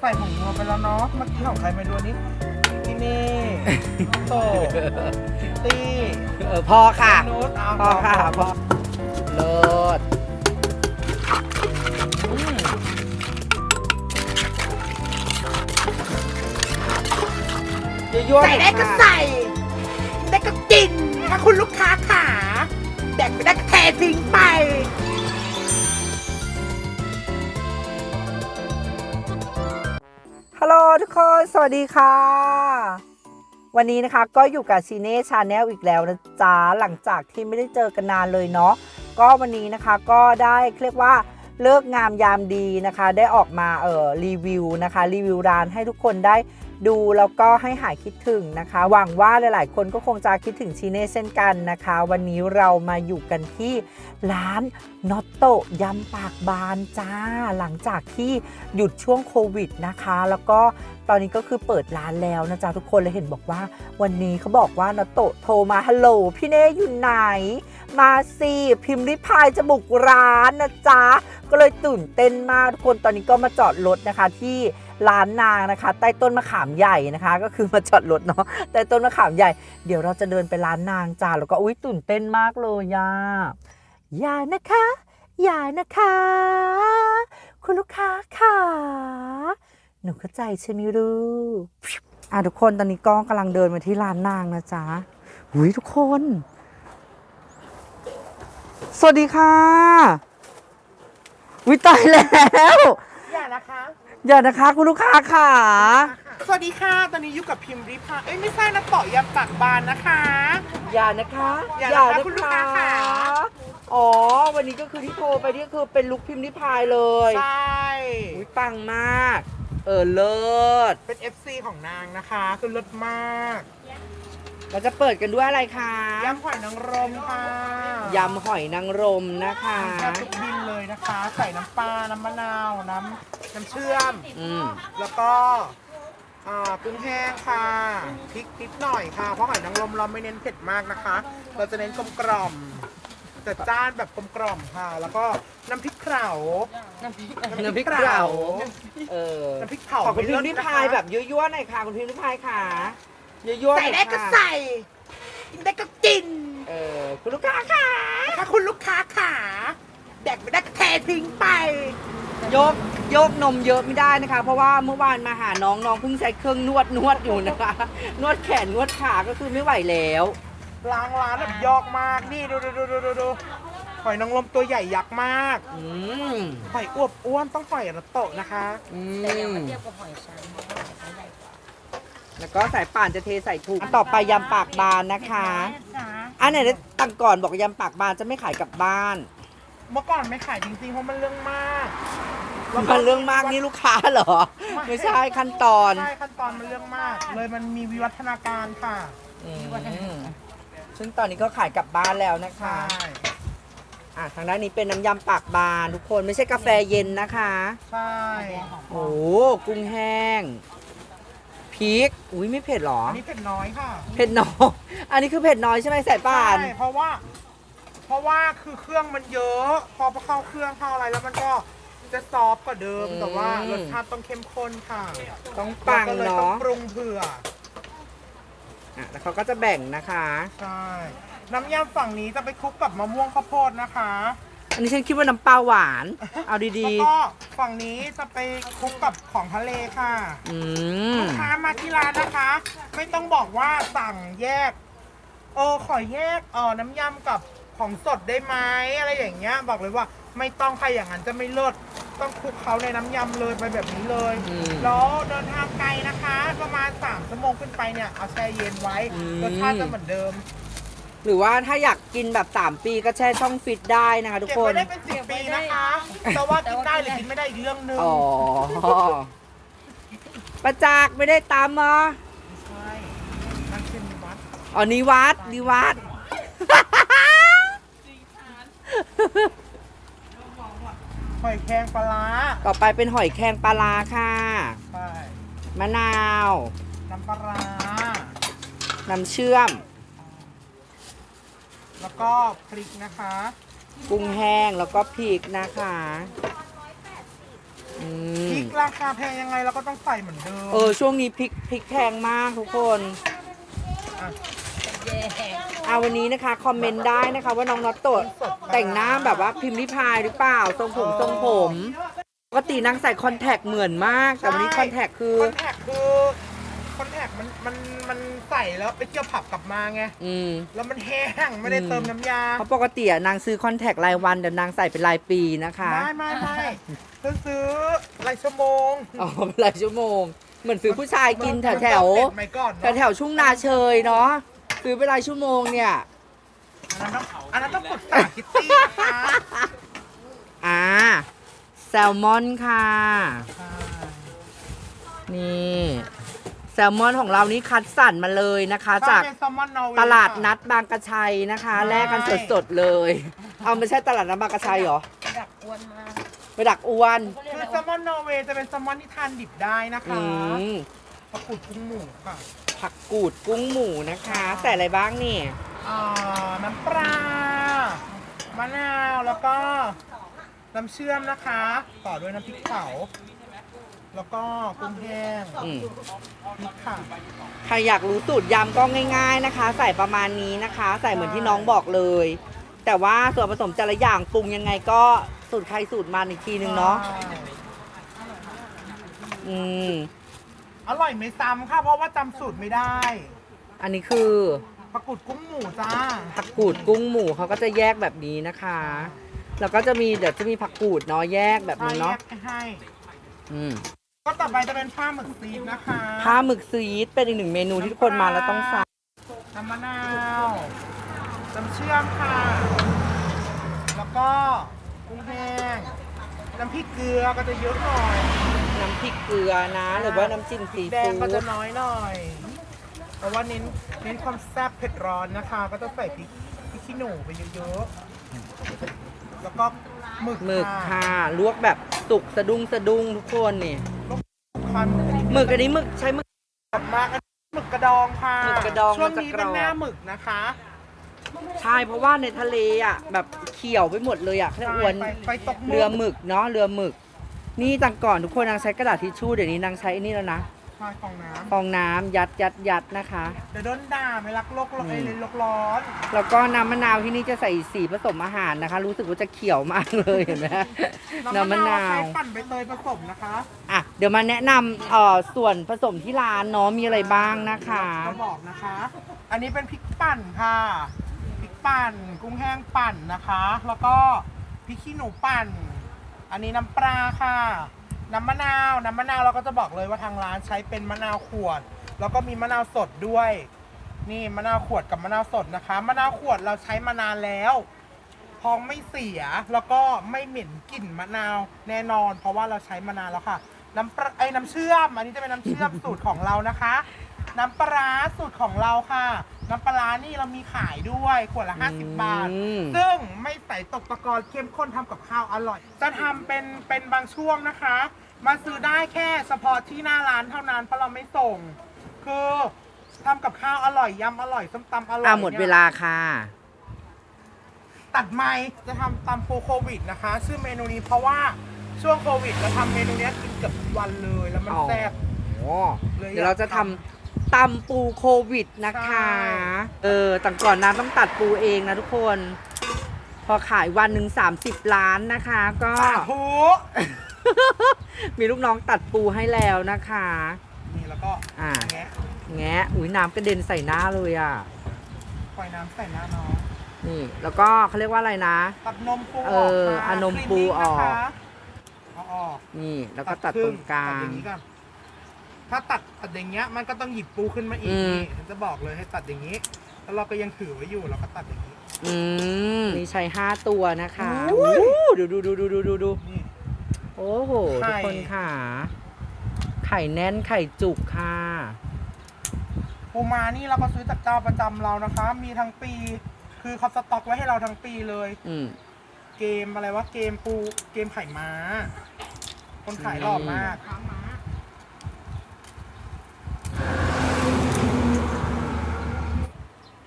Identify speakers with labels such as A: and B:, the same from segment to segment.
A: ใส่ผงนัวไปแล้วเนาะเมื่อกี้ของใครไม่รู้อันนี้ที่นี่โตซิตี้
B: เออพอค่ะ
A: นุชเอา
B: พอค่ะพอเลิศ
A: อืมยั่วๆ
C: ใส่ได้ก็
A: ค่ะ
C: ใส่ ได้ก็กินถ้าคุณลูกค้าขาแดกไม่ได้ก็เททิ้งไป
B: ฮัลโหลทุกคน สวัสดีค่ะ วันนี้นะคะก็อยู่กับซีเน่ชาแนลอีกแล้วนะจ๊ะ หลังจากที่ไม่ได้เจอกันนานเลยเนาะ ก็วันนี้นะคะก็ได้เรียกว่าเลิกงามยามดีนะคะ ได้ออกมาเอ่อรีวิวนะคะ รีวิวร้านให้ทุกคนได้ ดูแล้วก็ให้หายคิดถึงนะคะ หวังว่าหลายๆ คนก็คงจะคิดถึงชีเน่เช่นกันนะคะ วันนี้เรามาอยู่กันที่ร้านนอตโตยำปากบานจ้า หลังจากที่หยุดช่วงโควิดนะคะ แล้วก็ตอนนี้ก็คือเปิดร้านแล้วนะจ๊ะทุกคนเลยเห็นบอกว่า วันนี้เขาบอกว่านอตโตโทรมาฮัลโหลพี่เน่อยู่ไหน มาสิพิมพ์ริพายจะบุกร้านนะจ๊ะก็เลยตื่นเต้นมากทุกคนตอนนี้ก็มาจอดรถนะคะที่ ร้านนางนะคะ ใต้ต้นมะขามใหญ่นะคะ ก็คือมาจอดรถเนาะใต้ต้นมะขามใหญ่ เดี๋ยวเราจะเดินไปร้านนางจ้าแล้วก็อุ้ยตื่นเต้นมากเลยย่าอย่านะคะ อย่านะคะ คุณลูกค้าค่ะหนูเข้าใจใช่ไหมลูกอะทุกคนตอนนี้ก็กำลังเดินมาที่ร้านนางนะจ๊ะหุยทุกคน สวัสดีค่ะวิตายแล้ว
A: อย่านะคะ
B: อย่านะคะ คุณลูกค้าค่ะ
A: สวัสดีค่ะ ตอนนี้อยู่กับพิมพ์ริพาเอ้ยไม่ใช่นะเปาะยำปากบานนะคะ
B: อย่านะคะ
A: อย่านะคะคุณลูกค้าค่ะ
B: อ๋อ วันนี้ก็คือที่โทรไปนี่ก็คือเป็นลุคพิมพ์นิพายเลย
A: ใช่
B: อุ้ยปังมาก เออเลิศ
A: เป็น FC ของนางนะคะ คือรสมาก
B: เราจะเปิดกันด้วยอะไรคะ
A: ยำหอยนางรมค่ะ
B: ยำหอยนางรมนะคะ
A: แซ่บทุกดินเลยนะคะ ใส่น้ำปลา น้ำมะนาว น้ำน้ำเชื่อม
B: อืม
A: แล้วก็อ่ากุ้งแห้งค่ะพริกนิดหน่อยค่ะ เพราะหอยนางรมเราไม่เน้นเผ็ดมากนะคะ เราจะเน้นกลมกล่อมแต่จ้านแบบกลมกล่อมค่ะ แล้วก็น้ำพริกเผาน้ำพริก
B: น้ำพริกเผาเออ
A: น้ำพริกเผา
B: ขอคุณพิมพ์นิพายแบบยั่วๆหน่อยค่ะคุณพิมพ์นิพายค่ะ ยั่วๆห
C: ใส่
B: น่อย
C: ได้ก็
B: ค่ะ
C: ใส่ กินได้ก็กิน
B: เออคุณลูกค้าค่ะ
C: ถ้าคุณลูกค้าขาแดกไม่ได้ก็เททิ้งไป
B: โยกโยกนมเยอะไม่ได้นะคะ เพราะว่าเมื่อวานมาหาน้องน้องเพิ่งใช้เครื่องนวดนวดอยู่นะคะ นวดแขนนวดขาก็คือไม่ไหวแล้ว
A: ล้างร้านแบบยอกมากนี่ดูดูดูดูดูดูหอยนางรมตัวใหญ่ยักษ์มาก
B: อืม
A: หอยอวบอ้วนต้องหอยระโตะนะคะ
B: อืม แล้วก็สายป่านจะเทใส่ถุงต่อไปยำปากบานนะคะ อันไหนตั้งก่อนบอกยำปากบานจะไม่ขายกลับบ้าน
A: เมื่อก่อนไม่ขายจริงๆ เพราะมันเรื่องมาก
B: มันเรื่องมากนี่ลูกค้าเหรอ ไม่ใช่ขั้นตอน
A: ใช่ขั้นตอนมันเรื่องมาก เลยมันมีวิวัฒนาการค่ะ
B: อืมซึ่งตอนนี้ก็ขายกลับบ้านแล้วนะคะ
A: ใช่
B: อะทางด้านนี้เป็นน้ำยำปากบานทุกคนไม่ใช่กาแฟเย็นนะคะ
A: ใช่
B: โอ้กุ้งแห้ง พริก อุ้ยไม่เผ็ดหรอ
A: อันนี้เผ็ดน้อยค่ะ
B: เผ็ดน้อย อันนี้คือเผ็ดน้อยใช่ไหมสายป่าน
A: ใช่เพราะว่า เพราะว่าคือเครื่องมันเยอะ พอเข้าเครื่องเข้าอะไรแล้วมันก็จะซอฟต์กว่าเดิม
B: อืม
A: แต่ว่ารสชาติต้องเข้มข้นค่ะ
B: ต้องปัง
A: แล้วก็เลยต้อง
B: เนาะ
A: ปรุงเผื่อ
B: อะแล้วเขาก็จะแบ่งนะคะ
A: ใช่ น้ำยำฝั่งนี้จะไปคลุกกับมะม่วงข้าวโพดนะคะ
B: อันนี้ฉันคิดว่าน้ำปลาหวาน เอาดี
A: แล้วก็ฝั่งนี้จะไปคลุกกับของทะเลค่ะ
B: ๆ อืม
A: ลูกค้ามาที่ร้านนะคะ ไม่ต้องบอกว่าสั่งแยก เออขอแยกเออน้ำยำกับของสดได้ไหมอะไรอย่างเงี้ย บอกเลยว่าไม่ต้องใครอย่างนั้นจะไม่เลิศต้องคลุกเขาในน้ำยำเลยไปแบบนี้เลย
B: อืม
A: แล้วเดินทางไกลนะคะ ประมาณ3ชั่วโมงขึ้นไปเนี่ยเอาแช่เย็นไว้
B: อืม
A: รสชาติจะเหมือนเดิม
B: หรือว่าถ้าอยากกินแบบ 3 ปีก็แช่ช่องฟิตได้นะคะทุก
A: เก็บ
B: คน
A: ไว้ได้เป็นสิบปีนะคะแต่ว่ากินได้หรือกินไม่ได้อีกเรื่องหนึง
B: อ๋อ ประจักษ์ไม่ได้ตามมา
A: ใช่นั่นคือวัด
B: อ๋อนิวัดนิวัด
A: หอยแครงปลาร้า
B: ต่อไปเป็นหอยแครงปลาร้าค่ะ
A: ใช่
B: มะนาว
A: น้ำปลาร้า
B: น้ำเชื่อม
A: แล้วก็พริกนะคะ
B: กุ้งแห้งแล้วก็พริกนะคะอื
A: พ
B: ม
A: ริกราคาแพงยังไงเราก็ต้องใส่เหมือนเดิม
B: เออช่วงนี้พริกพริกแพงมากทุกคน
A: อะ
B: เอาวันนี้นะคะคอมเมนต์ได้นะคะ ว่าน้องน็อตโตดแต่งหน้าแบบว่าพิมพ์ริพายหรือเปล่าทรงผมทรงผมปกตินางใส่คอนแทคเหมือนมาก แต่วันนี้คอนแทคคือ
A: คอนแทคคือคอนแทค มันมันมันใส่แล้วไปเที่ยวผับกลับมาไง
B: อืม
A: แล้วมันแห้งไม่ได้เติมน้ำยา
B: เพราะปกติอะนางซื้อคอนแทครายวันเดี๋ยวนางใส่เป็นรายปีนะคะ
A: ไม่ไม่ไม่เพิ่งซื้อรายชั่วโมง
B: อ๋อเป็นรายชั่วโมง เหมือนซื้อผู้ชายกินแถวแถว
A: มันเปลี่ยนใหม่ก่อน
B: แถ
A: เนาะ
B: วแถวๆชุ่งนาเชยเนาะซื้อเป็นรายชั่วโมงเนี่ย
A: อันนั้นต้องอันนั้นต้องปรึกษาคิตตี้นะคะ
B: อ่าแซลมอนค่ะ นี่ แซลมอนของเรานี่คัดสรรมาเลยนะคะ จาก
A: เป็นแซลมอนนอร์เวย์
B: ตลาด
A: ค่ะ
B: นัดบางกระชัยนะคะ
A: ใช่
B: แลกกันสดๆเลย เอาไม่ใช่ตลาดนัดบางกระชัยเหรอ
C: ดักอ้วนมาก
B: ไปดักอ้วน
A: คือแซลมอนนอร์เวย์จะเป็นแซลมอนที่ทานดิบได้นะคะ
B: อืม
A: ประกุดกุ้งหมูค่ะ
B: ผักกูดกุ้งหมูนะคะ ใส่อะไรบ้างนี่
A: อ่าน้ำปลามะนาวแล้วก็น้ำเชื่อมนะคะ ต่อด้วยน้ำพริกเผา แล้วก็กุ้งแห้ง
B: อืม
A: พริกค่ะ
B: ใครอยากรู้สูตรยำก็ง่าย ๆนะคะ ใส่ประมาณนี้นะคะ ใส่เหมือนที่น้องบอกเลย แต่ว่าส่วนผสมแต่ละอย่างปรุงยังไงก็สูตรใครสูตรมันอีกทีนึงเนาะ
A: ใช่
B: อืม
A: อร่อยไม่ซ้ำค่ะ เพราะว่าจำสูตรไม่ได้
B: อันนี้คือ
A: ประกุดกุ้งหมูจ้า
B: ผักกูดกุ้งหมูเขาก็จะแยกแบบนี้นะคะ แล้วก็จะมีเดี๋ยวจะมีผักกูดเนาะแยกแบบ
A: ถ้า
B: นี้
A: แย
B: เนาะ
A: กให้
B: อืม
A: ก็ต่อไปจะเป็นผ้าหมึกซีดนะคะ
B: ผ้าหมึกซีดเป็นอีกหนึ่งเมนูที่ทุกคนมาแล้วต้องสั่ง
A: น้ำมะนาวน้ำเชื่อมค่ะ แล้วก็กุ้งแห้งน้ำพริกเกลือก็จะเยอะหน่อย
B: น้ำพริกเกลือนะ หรือว่าน้ำจิ้มซี
A: แดง
B: ฟู้
A: ก็จะ
B: ด
A: น้อยหน่อยเพราะว่าเน้นเน้นความแซ่บเผ็ดร้อนนะคะ ก็จะใส่พริกพริกขี้หนูไปเยอะๆแล้วก็หมึก
B: หมึกค่ะลวกแบบสุกสะดุ้งสะดุ้งทุกคนนี่
A: ค่ะหมึก
B: หมึกอันนี้หมึกใช้หมึก
A: กลับมาอันนี้หมึกกระดองค่ะ
B: หมึกกระดอง
A: ช่วง
B: มันจะ
A: นี้
B: กร
A: เป็
B: อนบ
A: หน้าหมึกนะคะ
B: ใช่เพราะว่าในทะเลอะแบบเขียวไปหมดเลยอะแค่อวน
A: ไปไปตก
B: เรือหมึกเนาะเรือหมึก นี่ตังก่อนทุกคนนางใช้กระดาษทิชชู่เดี๋ยวนี้นางใช้อันนี้แล้วนะ
A: ใช่ของน้
B: ฟองน้ำยัดยัดยัดนะคะำ
A: เดี๋ยวโดนด่าไม่รักโลกร้อน
B: อืม
A: ไอ้เลยโลกร้อน
B: แล้วก็น้ำมะนาวที่นี่จะใส่สีผสมอาหารนะคะ รู้สึกว่าจะเขียวมากเลยเห็นไหมน้ำมะนาว
A: ใช้ปั่นใบเตยผสมนะคะ
B: อะเดี๋ยวมาแนะนำเอ่อส่วนผสมที่ร้านเนาะมีอะไรบ้างนะคะ
A: ก็บอกนะคะ อันนี้เป็นพริกปั่นค่ะพริกปั่น กุ้งแห้งปั่นนะคะ แล้วก็พริกขี้หนูปั่น อันนี้น้ำปลาค่ะ น้ำมะนาวน้ำมะนาวเราก็จะบอกเลยว่าทางร้านใช้เป็นมะนาวขวด แล้วก็มีมะนาวสดด้วย นี่มะนาวขวดกับมะนาวสดนะคะ มะนาวขวดเราใช้มานานแล้วพองไม่เสียแล้วก็ไม่เหม็นกลิ่นมะนาวแน่นอน เพราะว่าเราใช้มานานแล้วค่ะน้ำปลาไอ้น้ำเชื่อม อันนี้จะเป็นน้ำเชื่อมสูตรของเรานะคะ น้ำปลาร้าสูตรของเราค่ะ น้ำปลาร้านี่เรามีขายด้วยขวดละ 50 บาท
B: อืม
A: ซึ่งไม่ใส่ตกตะกอนเข้มข้นทำกับข้าวอร่อย จะทำเป็นเป็นบางช่วงนะคะ มาซื้อได้แค่เฉพาะที่หน้าร้านเท่านั้นเพราะเราไม่ส่ง คือทำกับข้าวอร่อยยำอร่อยส้มตำอร่อย
B: อะหมด
A: นี่ย
B: เวลาค่ะ
A: ตัดไม้จะทำตำปูโควิดนะคะ ชื่อเมนูนี้เพราะว่าช่วงโควิดเราทำเมนูเนี้ยกินเกือบทุกวันเลย แล้วมัน
B: อ๋อ
A: แซ่บ
B: โอ้
A: เลย
B: เดี๋ยวเราจะทำ ตำปูโควิดนะคะ
A: ใช่
B: เออต่างก่อนน้ำต้องตัดปูเองนะทุกคน พอขายวันหนึ่ง30 ล้านนะคะ ก็
A: สาธุ
B: มีลูกน้องตัดปูให้แล้วนะคะ
A: นี่แล้วก็
B: อ่า
A: แงะ
B: แงะอุ้ยน้ำกระเด็นใส่หน้าเลยอะ
A: ปล่อยน้ำใส่หน้าน้อง
B: นี่ แล้วก็เขาเรียกว่าอะไรนะ
A: ตัดนมปู
B: เออ
A: ค่ะ
B: เอานม
A: ครี
B: ปูออก
A: นะคะเอาออก
B: นี่ แล้วก็ตัดตรงกลา
A: ตัดองย่างนี้ก่อน ถ้าตัดตัดอย่างเงี้ยมันก็ต้องหยิบปูขึ้นมาอีก
B: อืม
A: นี่จะบอกเลยให้ตัดอย่างนี้แล้วเราก็ยังถือไว้อยู่เราก็ตัดอย่างนี้
B: อืมนี่ใช้ห้าตัวนะคะ
A: โอ้ย
B: โอ้ดูดูดูดูดูดูดู
A: นี่
B: โอ้โห
A: ไข่
B: ทุกคนค่ะ ไข่แน่นไข่จุกค่ะ
A: ปูมานี่เราก็ซื้อจากเจ้าประจำเรานะคะ มีทั้งปี คือเขาสต็อกไว้ให้เราทั้งปีเลย
B: อืม
A: เกมอะไรวะเกมปูเกมไข่ม้า คนขายหล่อมาก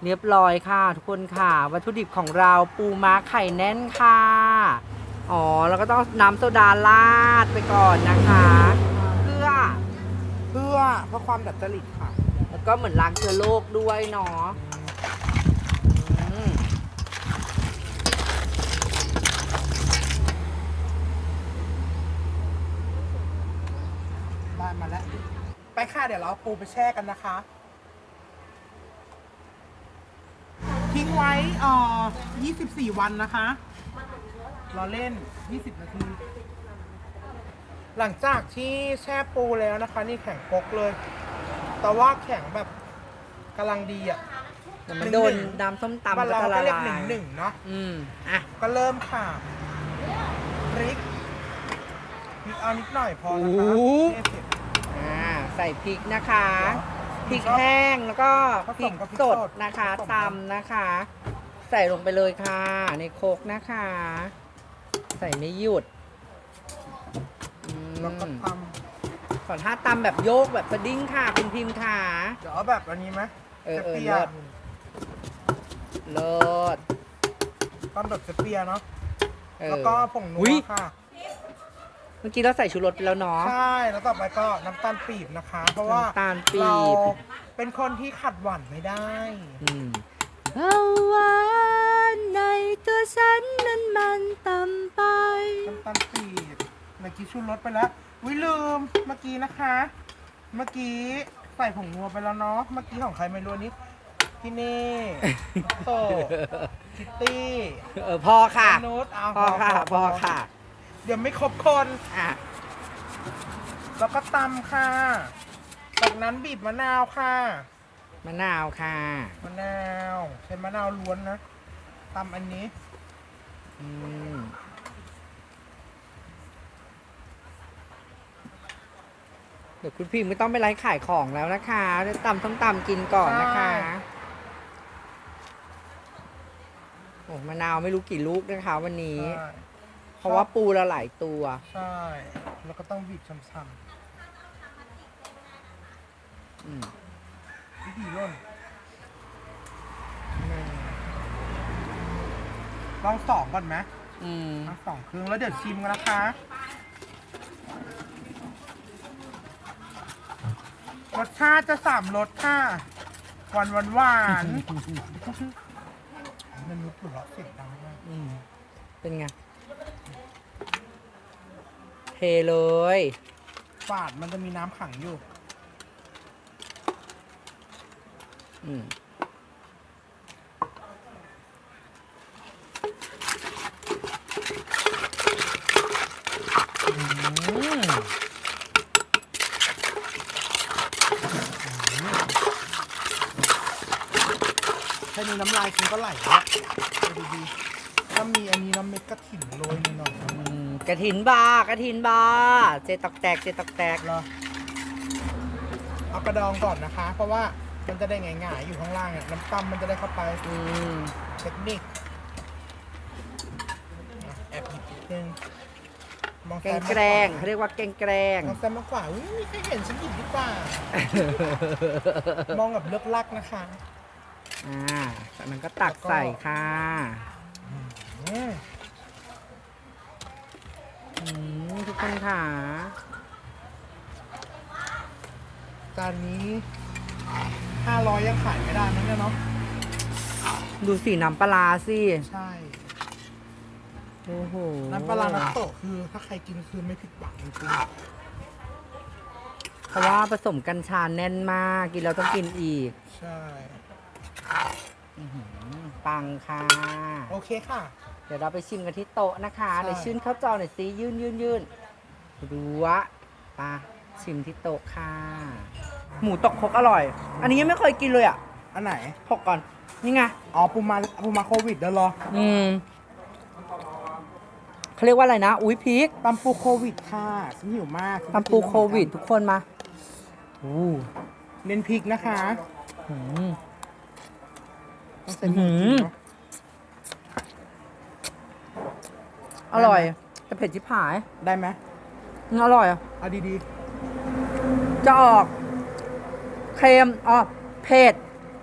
B: เรียบร้อยค่ะ ทุกคนค่ะ วัตถุดิบของเราปูม้าไข่แน่นค่ะ อ๋อ แล้วก็ต้องน้ำโซดาราดไปก่อนนะคะ เพื่อ
A: เพื่อเพื่อความดัดจริตค่ะ
B: แล้วก็เหมือนล้างเชื้อโรคด้วยเนาะอืม
A: ได้มาแล้ว ไปค่ะ เดี๋ยวเราเอาปูไปแช่กันนะคะ ไว้เอ่อ24 วันนะคะ รอเล่น 20 นาที หลังจากที่แช่ปูแล้วนะคะ นี่แข็งปกเลย แต่ว่าแข็งแบบกำลังดีอะ
B: แต่มันโดนน้ำส้มตำ
A: บ้าน
B: ก็
A: เรา
B: จะ
A: ก็
B: ละ
A: เรียก
B: ลา
A: หนึ่ง
B: ย
A: หนึ่งเนาะ
B: อืมอะ
A: ก็เริ่มค่ะพริกพริกเอานิดหน่อยพอนะคะ
B: โอ้โห
A: เนี่ยเสร็จ
B: อ่าใส่พริกนะคะ
A: เดี๋ยว
B: พริกแห้งแล้วก็
A: ผ
B: พ
A: ส
B: ริ
A: ม
B: ก
A: กับพริก
B: สด
A: สด
B: นะคะ
A: ผสมกัน
B: ตำนะคะ ใส่ลงไปเลยค่ะ ในโครกนะคะ ใส่ไม่หยุดอืม
A: แล้วก็ท
B: ขอท่าตำแบบโยกแบบสดิ้งค่ะคุณพิมพ์ค่ะำ
A: เดี๋ยวเอาแบบอันนี้ไหม
B: เออเออ
A: เปีย
B: เลิศเลิศ
A: ตอนแบบเปียเนาะ
B: เออ
A: แล้วก็ผงนั
B: อุ๊
A: วยค่ะ
B: เมื่อกี้เราใส่ชูรสไปแล้วเนาะ
A: ใช่ แล้วต่อไปก็น้ำตาลปี๊บนะคะ เพราะว่า
B: น้ำตาลปี๊บ
A: เราเป็นคนที่ขัดหวานไม่ได้
B: อืมเอาหวานในตัวฉันนั้นมันต่ำไป
A: น้ำตาลปี๊บเมื่อกี้ชูรสไปแล้ววิลืมเมื่อกี้นะคะ เมื่อกี้ใส่ผงนัวไปแล้วเนาะ เมื่อกี้ของใครไม่รู้อันนี้ที่นี่โตคิตตี้
B: เออพอค่ะ
A: นุชเอา
B: พอค่ะพอค่ะ
A: เดี๋ ยวไม่ครบคน
B: อะ
A: แล้วก็ตำค่ะ จากนั้นบีบมะนาวค่ะ
B: มะนาวค่ะ
A: มะนาวใช้มะนาวล้วนนะตำอันนี้
B: อืมเดี๋ยวคุณพิมพ์ไม่ต้องไปไลฟ์ขายของแล้วนะคะเดี๋ยวตำต้องตำกินก่อนนะคะ
A: ใช่
B: โอ้มะนาวไม่รู้กี่ลูกนะคะวันนี้
A: ใช่
B: เพราะว่าปูละหลายตัว
A: ใช่ แล้วก็ต้องบีบช้ำ
B: อืม
A: ๆวิธีร่นหนึ่งลองสองก่อนไหม
B: อืม
A: ลองสองครึ่งแล้วเดี๋ยวชิมกันนะคะรสชาติจะสามรสค่ะหวานหวานหวานมันนุชหัวเราะเสียงดังมาก
B: อืมเป็นไง เทเลย
A: ฝาดมันจะมีน้ำขังอยู่
B: อืม
A: แค่นี้น้ำลายคุณก็ไหลแล้วดูดีๆ ถ้ามีอันนี้น้ำเม็ดกระถิ่นโรยหน่อย
B: อืมกระถินบากระถินบาเจตอกแตกเจตอกแตก
A: ๆเหรอเอากระดองก่อนนะคะ เพราะว่ามันจะได้ง่ายๆอยู่ข้างล่างเนี่ยน้ำตำมันจะได้เข้าไป
B: อืม
A: เทคนิคอะแอบหยิบนิดนึงมอง
B: แก
A: ซ้าย
B: ง
A: มอง
B: แก
A: ข
B: ล้
A: วาง
B: เขาเรียกว่าแกงแกล้ง
A: มองซ้ายมองขวาอุ้ยไม่เคยเห็นฉันหยิบดีกว่า มองแบบเลือกลักนะคะ
B: อ่าจากนั้นก็ตักใส่ค่ะ
A: อืม
B: อืม ทุกคนค่ะ
A: จานนี้ห้าร้อยยังขายไม่ได้นะเนี่ยเนาะ
B: ดูสีน้ำปลาร้าสิ
A: ใช่
B: โอ้โห
A: น้ำปลาร้าน้ำโตะคือ ถ้าใครกินคือไม่ผิดหวังจริง
B: เพราะว่าผสมกัญชาแน่นมาก กินแล้วต้องกินอีก
A: ๆใช่
B: อื้อหือปังค่ะ
A: โอเคค่ะ
B: เดี๋ยวเราไปชิมกันที่โต๊ะนะคะ
A: ใช่
B: เดี๋ยวชื่นเข้าจอหน่อยสิยื่นยื่นยื่นดูวะปะชิมที่โต๊ะค่ะ หมูตกครกอร่อย อันนี้ยังไม่เคยกินเลยอะ
A: อันไหน
B: พกก่อน นี่ไง
A: อ๋อปูมาปูมาโควิดเด้อเหรอ
B: อืมเขาเรียกว่าอะไรนะ อุ้ยพริก
A: ตำปูโควิดค่ะฉันหิวมาก
B: ตำปูโควิด ทุกคนมาโอ้
A: เน้นพริกนะคะ
B: อืม
A: ต้องใส่พริกจริงเนาะ
B: อร่อยแต่เผ็ดชิบหาย
A: ได้ไหม
B: อืมอร่อยอะ
A: เอาดี
B: จะออกเค็มอ๋อเผ็ด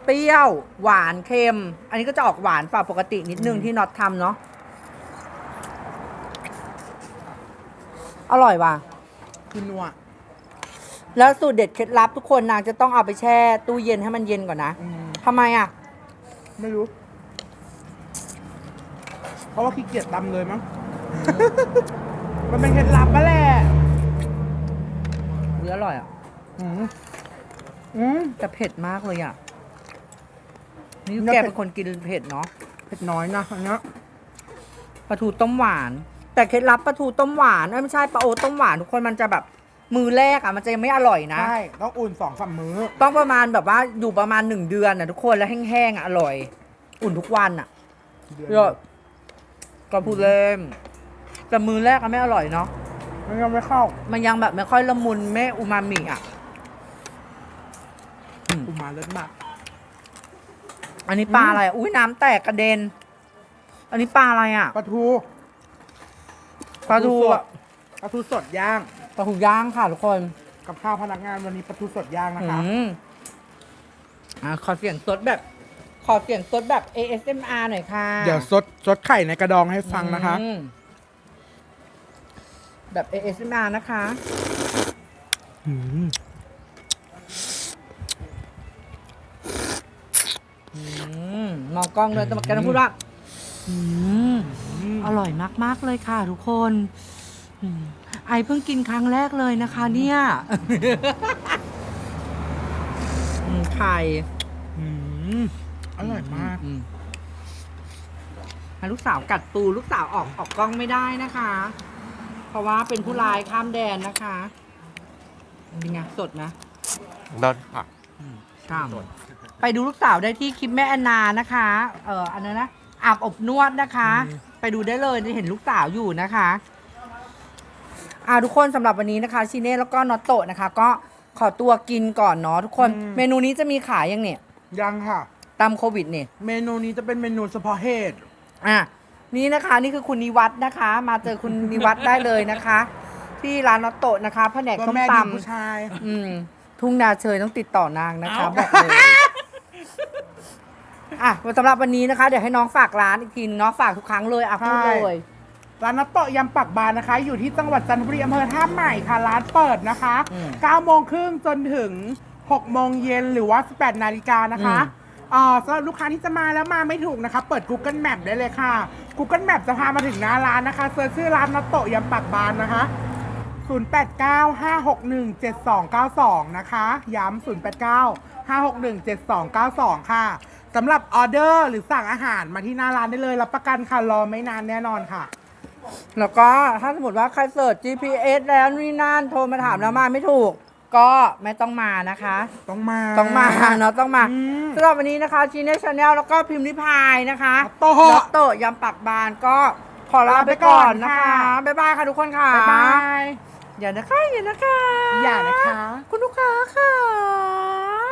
B: เปรี้ยว หวานเค็ม อันนี้ก็จะออกหวานฝ่าปกตินิดนึงที่น็อตทำเนาะอร่อยว่ะ
A: คือนัว
B: แล้วสูตรเด็ดเคล็ดลับทุกคนนางจะต้องเอาไปแช่ตู้เย็นให้มันเย็นก่อนนะ
A: อืม
B: ทำไมอะ
A: ไม่รู้ เพราะว่าขี้เกียจตำเลยมั้ง มันเป็นเคล็ดลับปะแหละ
B: หรืออร่อยอะ
A: อืมอืม
B: แต่เผ็ดมากเลยอะ นี่
A: แล้ว
B: แก
A: เผ็ด
B: เป็นคนกินเผ็ดเนาะ
A: เผ็ดน้อยนะอันเนี้ย
B: ปลาทูต้มหวาน แต่เคล็ดลับปลาทูต้มหวานเอ้ยไม่ใช่ปลาโอต้มหวานทุกคนมันจะแบบมือแรกอะมันจะยังไม่อร่อยนะ
A: ใช่ ต้องอุ่นสองสามมื้อ
B: ต้องประมาณแบบว่าอยู่ประมาณหนึ่งเดือนอะทุกคนแล้วแห้งๆอะอร่อย อุ่นทุกวันอะ
A: เดือน
B: เยอะก็พูดเล่ม แต่มือแรกอะไม่อร่อยเนาะ
A: มันยังไม่เข้า
B: มันยังแบบไม่ค่อยละมุนไม่อูมามิอะ
A: อุมาเลิศมาก
B: อันนี้ปลาอะไรอะอุ้ยน้ำแตกกระเด็น อันนี้ปลาอะไรอะ
A: ปลาทู
B: ปลาทู
A: สด
B: อะ
A: ปลาทูสดย่าง
B: ปลาทูย่างค่ะทุกคน
A: กับข้าวพนักงานวันนี้ปลาทูสดย่างนะคะ
B: อืมอะขอเสียงสดแบบ ขอเสียงสดแบบ ASMR หน่อยค่ะ
A: เดี๋ยวซดซดไข่ในกระดองให้ฟังนะคะ
B: อืม แบบ ASMR นะคะ
A: อืม
B: อืมมองกล้องเลยแต่แกต้องพูดว่าอืมอร่อยมาก ๆ เลยค่ะ ทุกคนอืมไอเพิ่งกินครั้งแรกเลยนะคะ เนี่ยอืมไข่
A: อืมอร่อยมาก
B: อืให้ลูกสาวกัดตูลูกสาวออกออกกล้องไม่ได้นะคะ เพราะว่าเป็นผู้ร้ายข้ามแดนนะคะเป็นไงสดนะ
C: เลิศค่ะ
B: ใช่ไปดูลูกสาวได้ที่คลิปแม่แอนนานะคะ เอ่ออันนั้นนะอาบอบนวดนะคะ
A: อืม
B: ไปดูได้เลยจะเห็นลูกสาวอยู่นะคะอ่าทุกคนสำหรับวันนี้นะคะชิเน่แล้วก็นอตโตะนะคะ ก็ขอตัวกินก่อนเนาะทุกคน เมนูนี้จะมีขายยังเนี่ย
A: ยังค่ะ
B: ตามโควิดเนี่ย
A: เมนูนี้จะเป็นเมนูเฉพาะเหตุ
B: อะ นี่นะคะนี่คือคุณนิวัฒน์นะคะ มาเจอคุณนิวัฒน์ได้เลยนะคะ ที่ร้านนอตโตะนะคะแผนก
A: ก็
B: ส้ม
A: แม่
B: ต
A: ดีผู้ชายำ
B: อืมทุ่งนาเชยต้องติดต่อนางนะคะ
A: เอ้า
B: บอกเลยอะสำหรับวันนี้นะคะ เดี๋ยวให้น้องฝากร้านอีกทีนึงเนาะฝากทุกครั้งเลยอะพูดเลย
A: ร้านนัตโตะยำปักบานนะคะ อยู่ที่จังหวัดจันทบุรีอำเภอท่าใหม่ค่ะ ร้านเปิดนะคะ
B: อืม
A: 9โมงครึ่งจนถึง 6 โมงเย็นหรือว่า 18 นาฬิกานะคะ
B: อืม
A: เอ่อสำหรับลูกค้าที่จะมาแล้วมาไม่ถูกนะคะ เปิด Google Map ได้เลยค่ะ Google Map จะพามาถึงหน้าร้านนะคะเซิร์ชชื่อร้านนัตโตะยำปักบานนะคะ0895617292 นะคะ ย้ำ0895617292 ค่ะสำหรับออเดอร์หรือสั่งอาหารมาที่หน้าร้านได้เลย รับประกันค่ะ รอไม่นานแน่นอนค่ะ
B: แล้วก็ถ้าสมมติว่าใครเสิร์ช GPS แล้วนี่นั่นโทรมาถามแล้วมาไม่ถูก ก็ไม่ต้องมานะคะ
A: ต้องมา
B: ต้องมาเนาะต้องมา
A: อืม
B: สำหรับวันนี้นะคะจีเน่ชาแนลแล้วก็พิมพ์ริพายนะคะ
A: ตโห
B: ดอกเตอร์ยำปักบานก็ขอลาไปก่อนนะคะะบ๊ายบายค่ะทุกคนค่ะ
A: บ๊ายบาย
B: อย่านะคะอย่านะคะ
A: อย่านะ
B: คะ คุณลูกค้า
A: ค่ะ